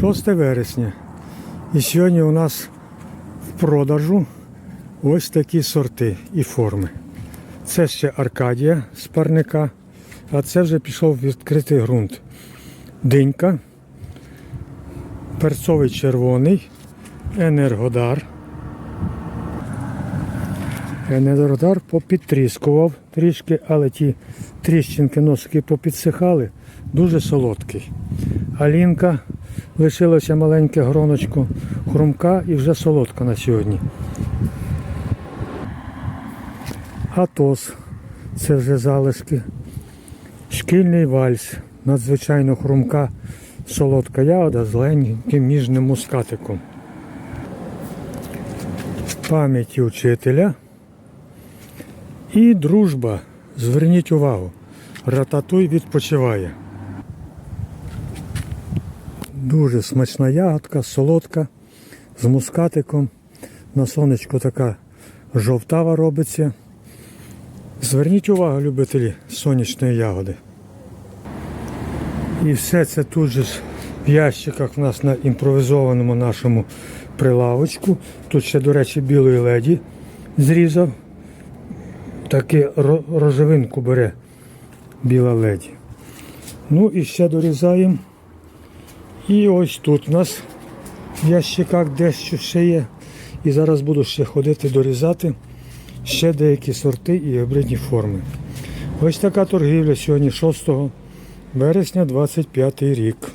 6 вересня. І сьогодні у нас в продажу ось такі сорти і форми. Це ще Аркадія з парника, а це вже пішов відкритий ґрунт. Динька, перцовий червоний, енергодар. Енергодар попідтріскував трішки, але ті тріщинки носики попідсихали, дуже солодкий. Алінка лишилося маленьке гроночко хрумка і вже солодка на сьогодні. Атос це вже залишки. Шкільний вальс, надзвичайно хрумка, солодка ягода з легеньким ніжним мускатиком. Пам'яті учителя. І дружба. Зверніть увагу. Рататуй відпочиває. Дуже смачна ягодка, солодка, з мускатиком. На сонечку така жовтава робиться. Зверніть увагу, любителі сонячної ягоди. І все це тут же в ящиках в нас на імпровізованому нашому прилавочку. Тут ще, до речі, білої леді зрізав. Таки ро- рожевинку бере біла леді. Ну і ще дорізаємо. І ось тут у нас в ящиках дещо ще є. І зараз буду ще ходити дорізати ще деякі сорти і гібридні форми. Ось така торгівля сьогодні 6 вересня 25 рік.